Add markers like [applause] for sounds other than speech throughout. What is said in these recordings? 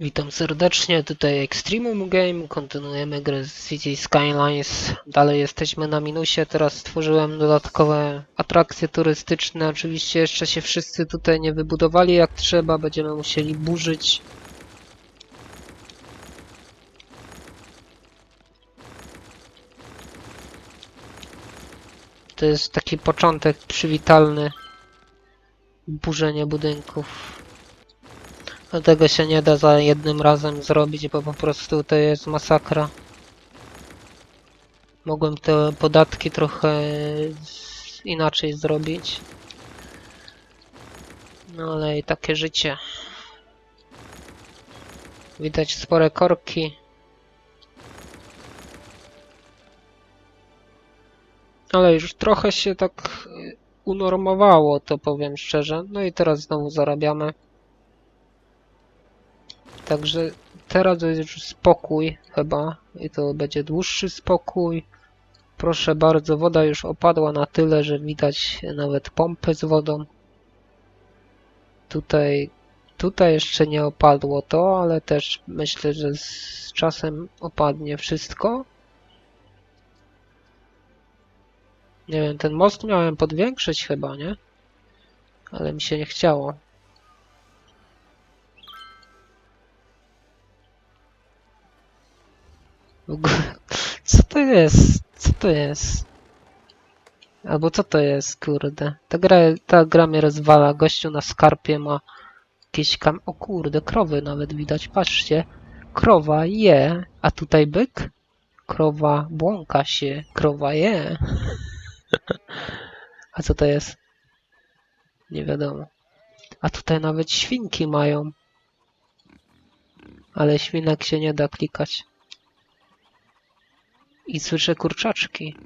Witam serdecznie, tutaj Extremum Game, kontynuujemy grę z City Skylines, dalej jesteśmy na minusie, teraz stworzyłem dodatkowe atrakcje turystyczne, oczywiście jeszcze się wszyscy tutaj nie wybudowali jak trzeba, będziemy musieli burzyć. To jest taki początek przywitalny, burzenie budynków. Tego się nie da za jednym razem zrobić, bo po prostu to jest masakra. Mogłem te podatki trochę inaczej zrobić. No ale i takie życie. Widać spore korki. Ale już trochę się tak unormowało, to powiem szczerze. No i teraz znowu zarabiamy. Także teraz jest już spokój chyba i to będzie dłuższy spokój. Proszę bardzo, woda już opadła na tyle, że widać nawet pompy z wodą. Tutaj, tutaj jeszcze nie opadło to, ale też myślę, że z czasem opadnie wszystko. Nie wiem, ten most miałem podwiększyć chyba, nie? Ale mi się nie chciało. Co to jest? Co to jest? Albo co to jest, kurde? Ta gra, ta gra mnie rozwala. Gościu na skarpie ma jakieś kam... O kurde, krowy nawet widać, patrzcie. Krowa je, a tutaj byk? Krowa błąka się, krowa je. A co to jest? Nie wiadomo. A tutaj nawet świnki mają. Ale świnek się nie da klikać. I słyszę kurczaczki.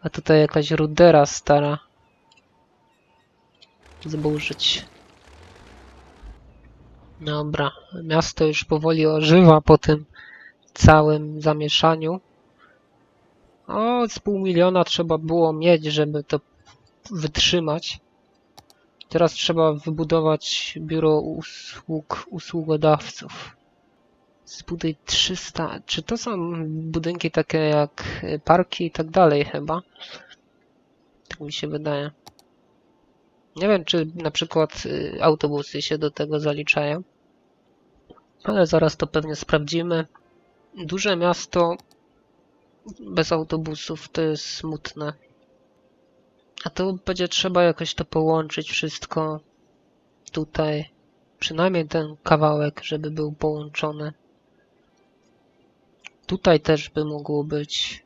A tutaj jakaś rudera stara. Zburzyć. Dobra, miasto już powoli ożywa po tym całym zamieszaniu. O, z pół miliona trzeba było mieć, żeby to wytrzymać. Teraz trzeba wybudować biuro usług usługodawców. Zbuduj 300. Czy to są budynki takie jak parki i tak dalej chyba? Tak mi się wydaje. Nie wiem, czy na przykład y, autobusy się do tego zaliczają. Ale zaraz to pewnie sprawdzimy. Duże miasto bez autobusów to jest smutne. A to będzie trzeba jakoś to połączyć wszystko tutaj. Przynajmniej ten kawałek, żeby był połączony. Tutaj też by mogło być,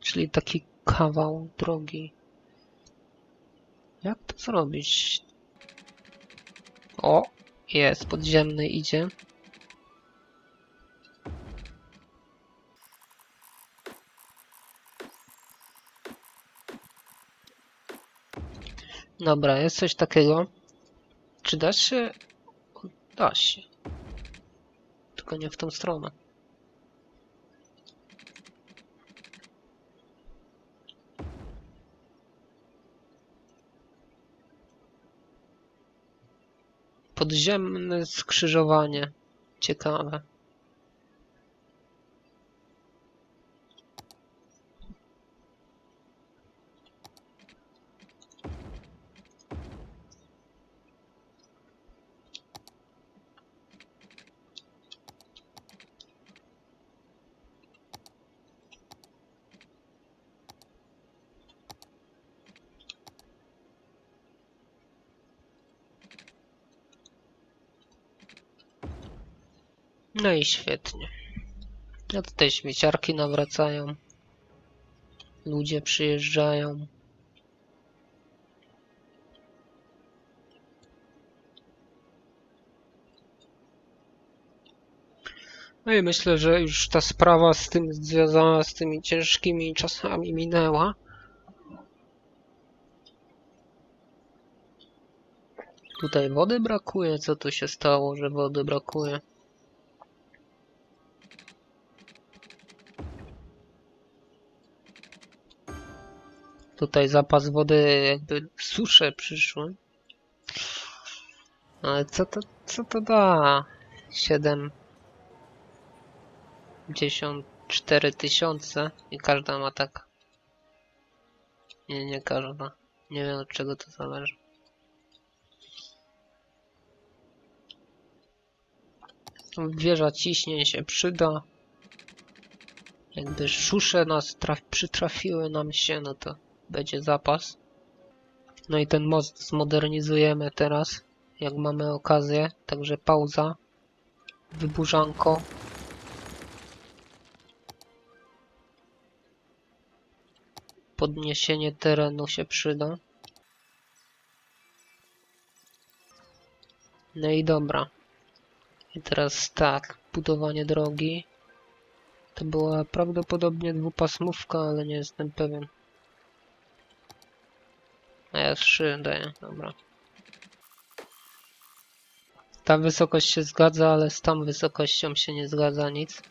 czyli taki kawał drogi. Jak to zrobić? O, jest, podziemny idzie. Dobra, jest coś takiego. Czy da się? Da się. Tylko nie w tą stronę. Podziemne skrzyżowanie. Ciekawe. No i świetnie. A tutaj śmieciarki nawracają. Ludzie przyjeżdżają. No i myślę, że już ta sprawa z tym związana z tymi ciężkimi czasami minęła. Tutaj wody brakuje? Co tu się stało, że wody brakuje? Tutaj zapas wody jakby w suszę przyszły. Ale co to, co to da? 74 tysiące i każda ma tak. Nie, nie każda. Nie wiem od czego to zależy. Wieża ciśnień się przyda. Jakby szusze nas traf przytrafiły nam się, no to będzie zapas. No i ten most zmodernizujemy teraz, jak mamy okazję. Także pauza. Wyburzanko. Podniesienie terenu się przyda. No i dobra. I teraz tak, budowanie drogi. To była prawdopodobnie dwupasmówka, ale nie jestem pewien. Ja 3 daję, dobra. Ta wysokość się zgadza, ale z tą wysokością się nie zgadza nic.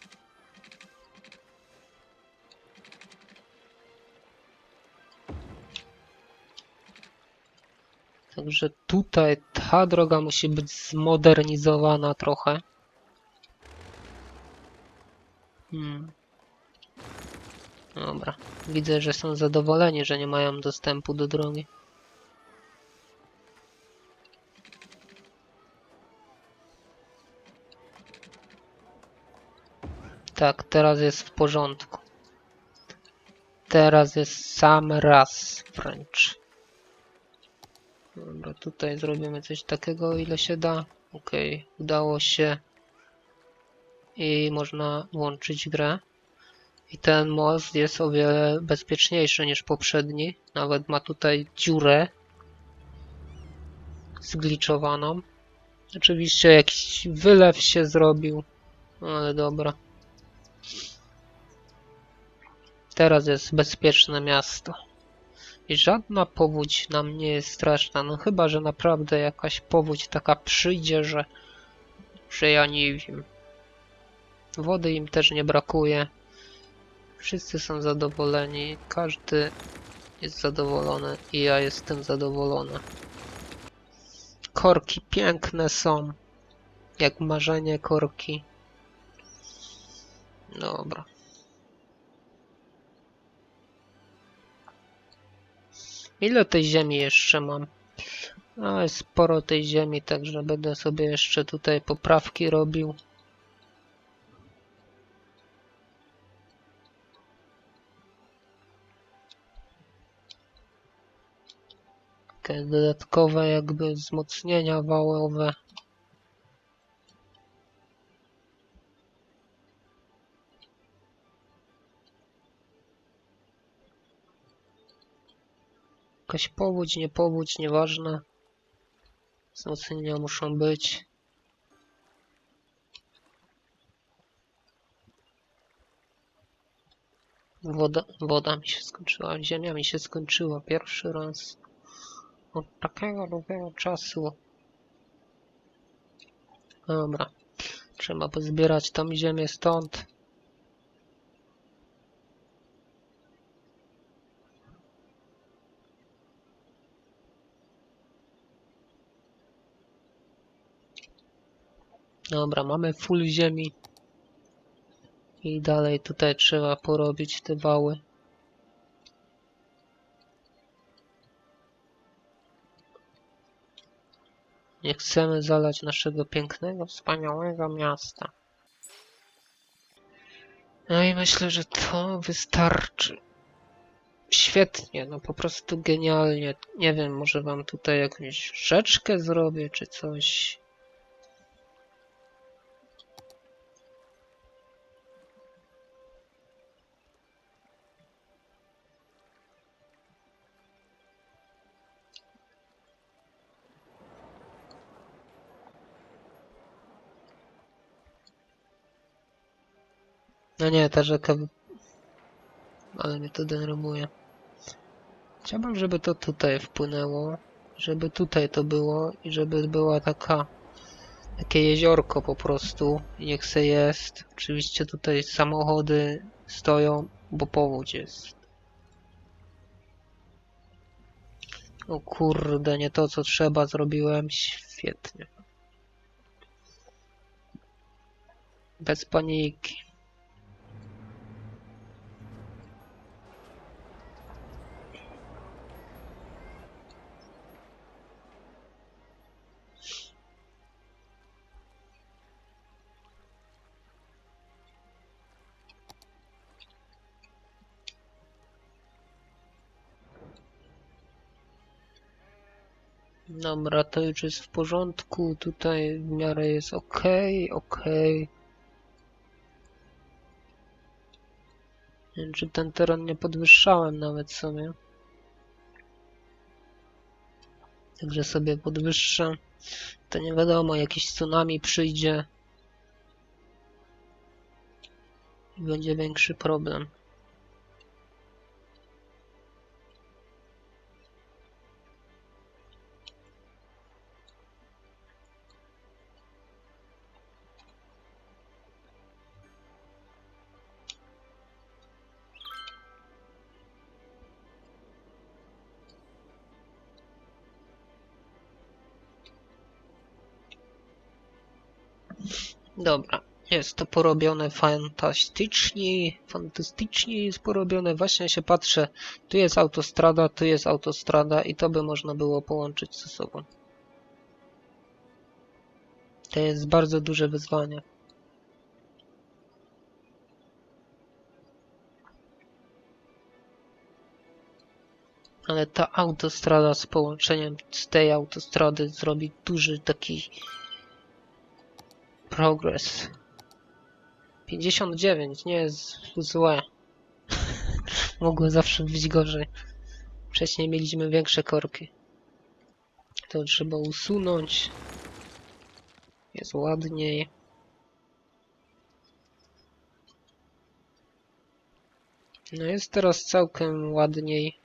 Także tutaj ta droga musi być zmodernizowana trochę. Hmm. Dobra. Widzę, że są zadowoleni, że nie mają dostępu do drogi. Tak, teraz jest w porządku. Teraz jest sam raz wręcz. Dobra, tutaj zrobimy coś takiego, ile się da. Ok, udało się. I można włączyć grę. I ten most jest o wiele bezpieczniejszy niż poprzedni. Nawet ma tutaj dziurę zgliczowaną. Oczywiście jakiś wylew się zrobił, ale dobra. Teraz jest bezpieczne miasto. I żadna powódź nam nie jest straszna. No chyba, że naprawdę jakaś powódź taka przyjdzie, że, że ja nie wiem. Wody im też nie brakuje. Wszyscy są zadowoleni. Każdy jest zadowolony i ja jestem zadowolony. Korki piękne są. Jak marzenie korki. Dobra. Ile tej ziemi jeszcze mam? No, jest sporo tej ziemi, także będę sobie jeszcze tutaj poprawki robił. Takie dodatkowe jakby wzmocnienia wałowe. Jakaś powódź, nie powódź, nieważne. Wzmocnienia muszą być. Woda, woda mi się skończyła, ziemia mi się skończyła pierwszy raz. Od takiego długiego czasu. Dobra. Trzeba pozbierać tą ziemię stąd. Dobra, mamy full ziemi. I dalej tutaj trzeba porobić te wały. Nie chcemy zalać naszego pięknego, wspaniałego miasta. No i myślę, że to wystarczy. Świetnie, no po prostu genialnie. Nie wiem, może wam tutaj jakąś rzeczkę zrobię, czy coś. Nie, ta rzeka... Ale mnie to denerwuje. Chciałbym, żeby to tutaj wpłynęło. Żeby tutaj to było i żeby była taka... Takie jeziorko po prostu. Niech se jest. Oczywiście tutaj samochody stoją, bo powódź jest. O kurde, nie to co trzeba zrobiłem. Świetnie. Bez paniki. Dobra, to już jest w porządku. Tutaj w miarę jest ok, ok. Nie wiem, czy ten teren nie podwyższałem nawet sobie. Także sobie podwyższę. To nie wiadomo, jakiś tsunami przyjdzie. I będzie większy problem. Dobra, jest to porobione fantastycznie, fantastycznie jest porobione. Właśnie się patrzę, tu jest autostrada, tu jest autostrada i to by można było połączyć ze sobą. To jest bardzo duże wyzwanie. Ale ta autostrada z połączeniem z tej autostrady zrobi duży taki Progress. 59 nie jest złe. [laughs] Mogło zawsze być gorzej. Wcześniej mieliśmy większe korki. To trzeba usunąć. Jest ładniej. No jest teraz całkiem ładniej.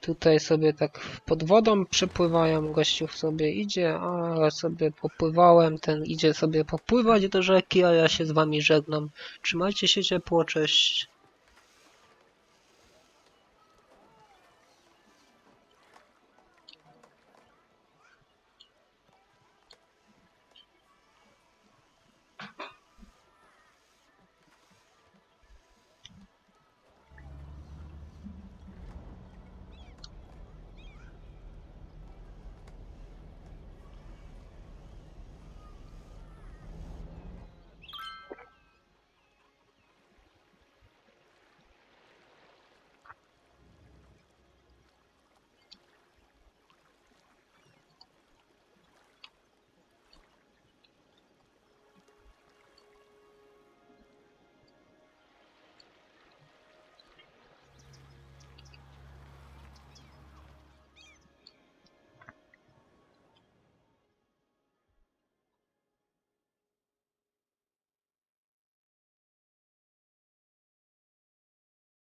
Tutaj sobie tak pod wodą przepływają, gościu sobie idzie, a ja sobie popływałem, ten idzie sobie popływać do rzeki, a ja się z wami żegnam. Trzymajcie się ciepło, cześć.